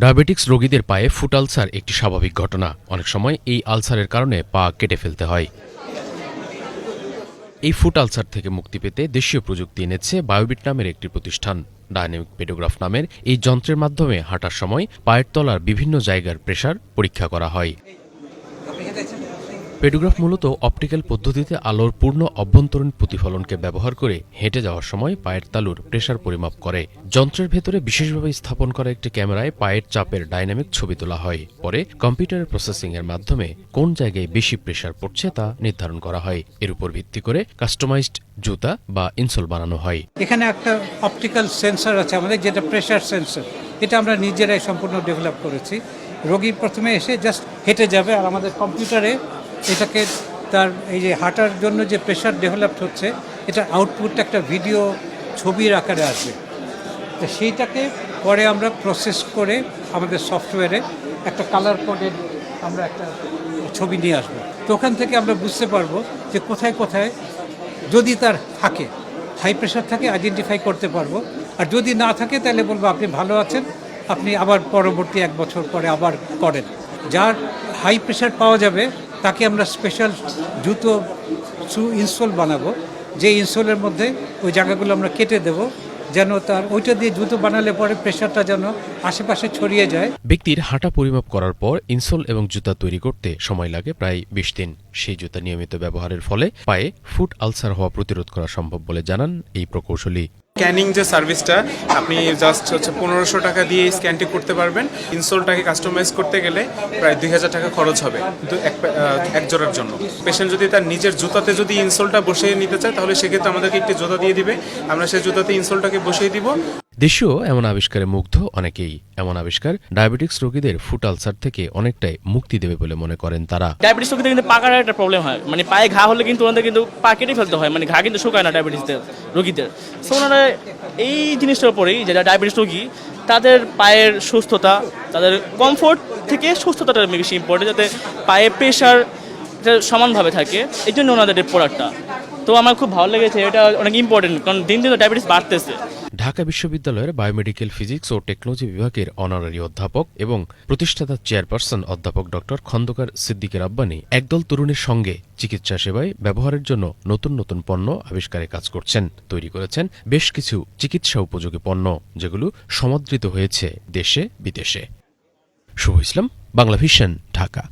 Diabetics রোগীদের পায়ে foot ulcer একটি স্বাভাবিক ঘটনা। অনেক সময় এই আলসারের কারণে পা কেটে ফেলতে হয়। এই ফুট আলসার থেকে মুক্তি পেতে দেশীয় প্রযুক্তি এনেছে বায়োবিট নামের একটি প্রতিষ্ঠান। ডায়নামিক পেডোগ্রাফ নামের এই যন্ত্রের মাধ্যমে হাঁটার সময় পায়ের তলার বিভিন্ন জায়গার প্রেশার পরীক্ষা করা হয়। পেডোগ্রাফ মূলত অপটিক্যাল পদ্ধতিতে আলোর পূর্ণ অভ্যন্তরীণ প্রতিফলনকে ব্যবহার করে হেঁটে যাওয়ার সময় পায়ের তালুর প্রেসার পরিমাপ করে। যন্ত্রের ভেতরে বিশেষভাবে স্থাপন করা একটি ক্যামেরায় পায়ের চাপের ডাইনামিক ছবি তোলা হয়। পরে কম্পিউটারের প্রসেসিং এর মাধ্যমে কোন জায়গায় বেশি প্রেসার পড়ছে তা নির্ধারণ করা হয়। এর উপর ভিত্তি করে কাস্টমাইজড জুতা বা ইনসোল বানানো হয়। এখানে একটা অপটিক্যাল সেন্সর আছে আমাদের, যেটা প্রেশার সেন্সর এটা আমরা নিজেরাই সম্পূর্ণ ডেভেলপ করেছি। রোগী প্রথমে এসে জাস্ট হেঁটে যাবে আর আমাদের কম্পিউটারে এটাকে তার এই যে হাঁটার জন্য যে প্রেশার ডেভেলপ হচ্ছে, এটা আউটপুটটা একটা ভিডিও ছবির আকারে আসবে। তো সেইটাকে পরে আমরা প্রসেস করে আমাদের সফটওয়্যারে একটা কালার কোডের আমরা একটা ছবি নিয়ে আসব। তো ওখান থেকে আমরা বুঝতে পারব যে কোথায় কোথায় যদি তার থাকে হাই প্রেশার থাকে আইডেন্টিফাই করতে পারব। আর যদি না থাকে, তাহলে বলব আপনি ভালো আছেন, আপনি আবার পরবর্তী এক বছর পরে আবার করেন। যার হাই প্রেশার পাওয়া যাবে তাকে আমরা স্পেশাল জুতো শু ইনসোল বানাবো। যে ইনসোলের মধ্যে ওই জায়গাগুলো আমরা কেটে দেবো, যেন তার ওইটা দিয়ে জুতো বানালে পরে প্রেশারটা যেন আশেপাশে ছড়িয়ে যায়। ব্যক্তির হাঁটা পরিমাপ করার পর ইনসোল এবং জুতা তৈরি করতে সময় লাগে প্রায় বিশ দিন। সেই জুতা নিয়মিত ব্যবহারের ফলে পায়ে ফুট আলসার হওয়া প্রতিরোধ করা সম্ভব বলে জানান এই প্রকৌশলী। স্ক্যানিং যে সার্ভিসটা আপনি জাস্ট হচ্ছে পনেরোশো টাকা দিয়ে স্ক্যানটি করতে পারবেন। ইনসোলটাকে কাস্টমাইজ করতে গেলে প্রায় দুই হাজার টাকা খরচ হবে এক জোড়ার জন্য। পেশেন্ট যদি তার নিজের জুতাতে যদি ইনসোলটা বসিয়ে নিতে চায়, তাহলে সেক্ষেত্রে আমাদেরকে একটি জুতা দিয়ে দিবে। আমরা সেই জুতাতে ইনসোলটাকে বসিয়ে দিব। দেশীয় এমন আবিষ্কারে মুগ্ধ অনেকেই। এমন আবিষ্কার ডায়াবেটিক্স রোগীদের ফুট আলসার থেকে অনেকটাই মুক্তি দেবে বলে মনে করেন তারা। ডায়াবেটিস রোগীদের কিন্তু পাকার একটা প্রবলেম হয়। মানে পায়ে ঘা হলে কিন্তু ওনাদের কিন্তু পা কেটে ফেলতে হয়। মানে ঘা কিন্তু শুকায় না ডায়াবেটিসদের রোগীদের। সো ওনারা এই জিনিসটার উপরেই যেটা ডায়াবেটিস রোগী, তাদের পায়ের সুস্থতা, তাদের কমফোর্ট থেকে সুস্থতাটা বেশি ইম্পর্টেন্ট যাতে পায়ে প্রেশার সমানভাবে থাকে। এই জন্য ওনাদের প্রোডাক্টটা তো আমার খুব ভালো লেগেছে, এটা অনেক ইম্পর্টেন্ট কারণ দিন দিন তো ডায়াবেটিস বাড়তেছে। ঢাকা বিশ্ববিদ্যালয়ের বায়োমেডিক্যাল ফিজিক্স ও টেকনোলজি বিভাগের অনারারি অধ্যাপক এবং প্রতিষ্ঠাতা চেয়ারপারসন অধ্যাপক ডক্টর খন্দকার সিদ্দিকের আব্বানি একদল তরুণের সঙ্গে চিকিৎসা সেবায় ব্যবহারের জন্য নতুন নতুন পণ্য আবিষ্কারে কাজ করছেন, তৈরি করেছেন বেশ কিছু চিকিৎসা উপযোগী পণ্য, যেগুলো সমাদৃত হয়েছে দেশে, বিদেশে। শুভ ইসলাম, বাংলা ভিশন, ঢাকা।